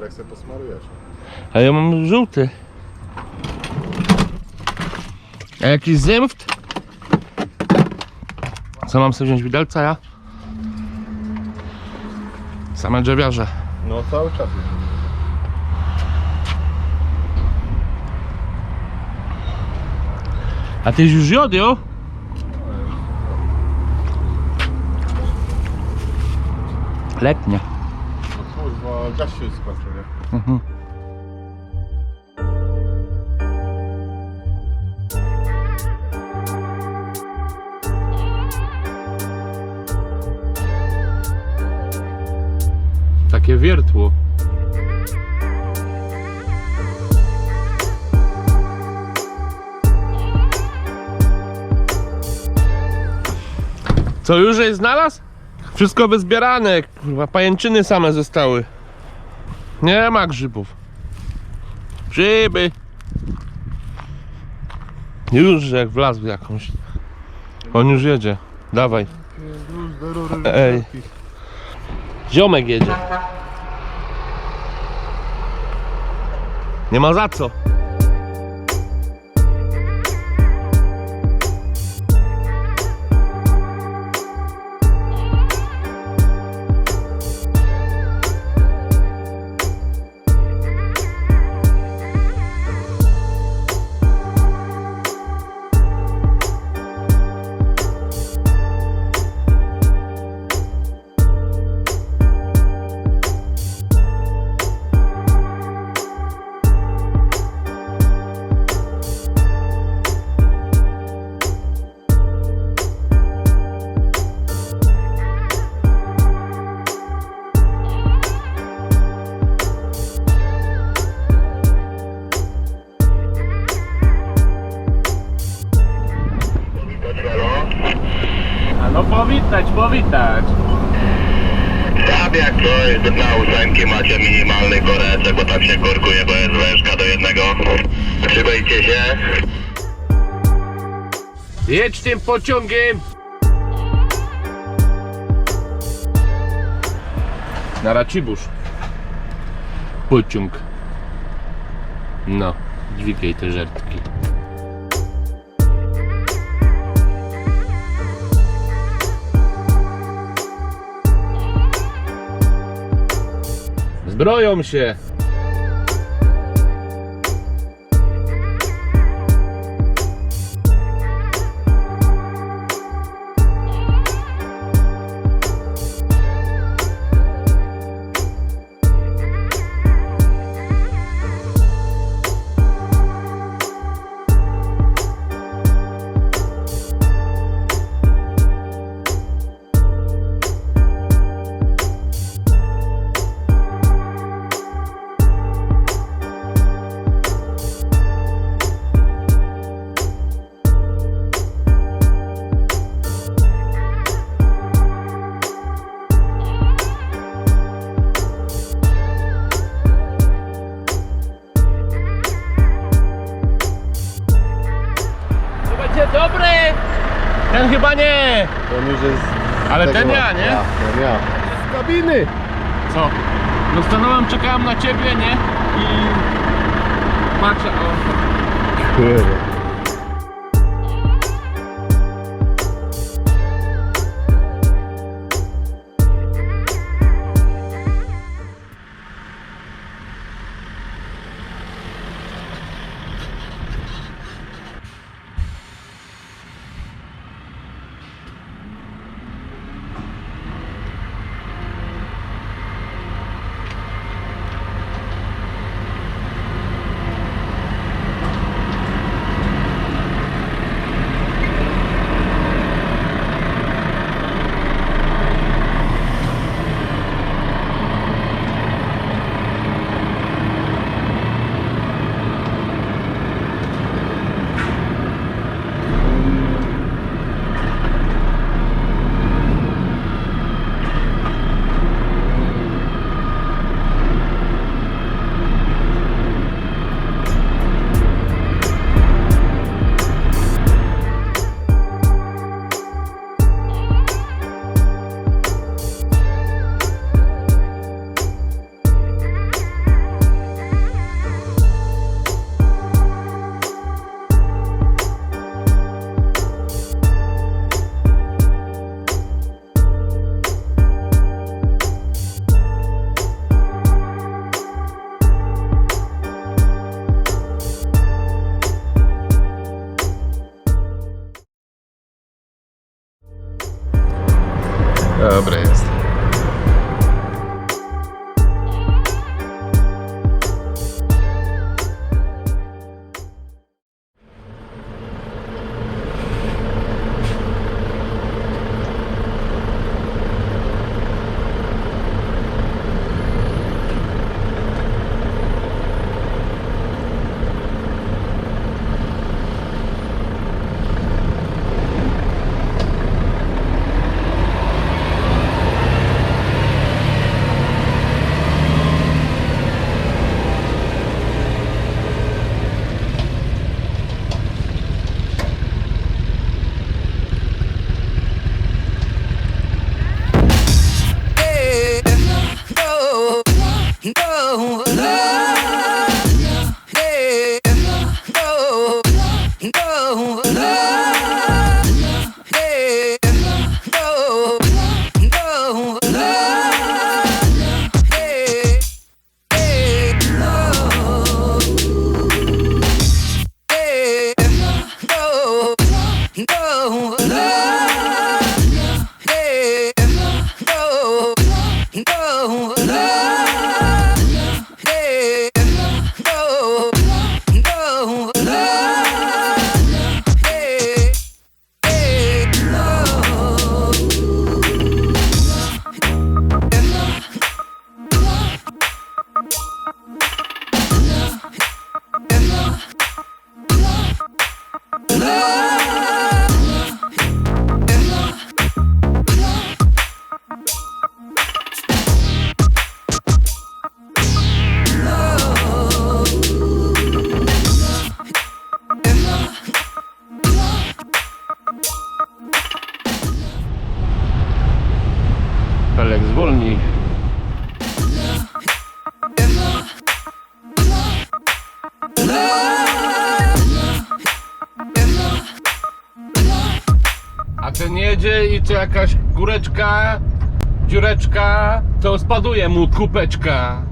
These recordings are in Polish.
lusterek sobie posmarujesz. A ja mam żółty. A jakiś zymft? Co mam sobie wziąć widelca ja? Same drzewiarze. No cały czas jest. A tyś już jodł? Letnie. Kurwa, gaz się skończył, nie? Mhm. Takie wiertło. Co już jest znalazł? Wszystko wyzbierane, kurwa, pajęczyny same zostały. Nie ma grzybów. Grzyby. Już jak wlazł jakąś. On już jedzie. Dawaj. Ej. Ziomek jedzie. Nie ma za co. A no powitać, powitać. Tak jak coś, na ósemki macie minimalny koreczek, bo tak się korkuje, bo jest wężka do jednego. Przybejcie się. Jedź tym pociągiem. Na Racibórz. Pociąg. No, dźwigaj te żertki. Zbroją się. Nie! On już jest... Ale tego- ten ja, nie? Ja, ten ja. Z kabiny! Co? No stanąłem, czekałem na ciebie, nie? I... Patrzę, o... Kurde. Abraço. Jedzie i co jakaś góreczka, dziureczka, to spaduje mu kupeczka.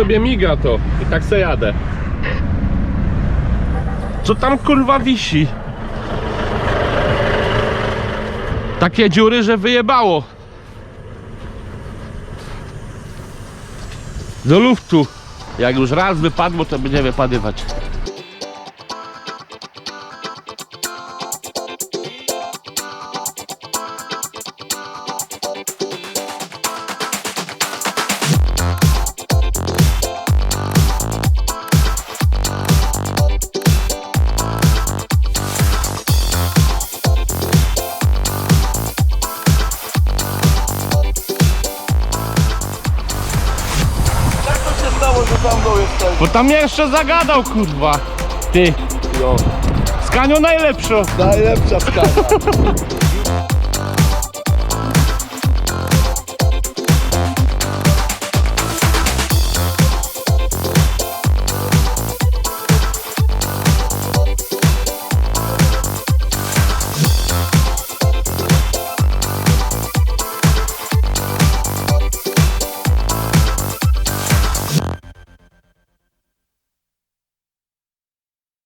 Sobie miga to. I tak se jadę. Co tam kurwa wisi? Takie dziury, że wyjebało. Do luftu. Jak już raz wypadło, to będzie wypadywać. Bo tam mnie jeszcze zagadał, kurwa. Ty. Jo. Skanio najlepszo. Najlepsza skala.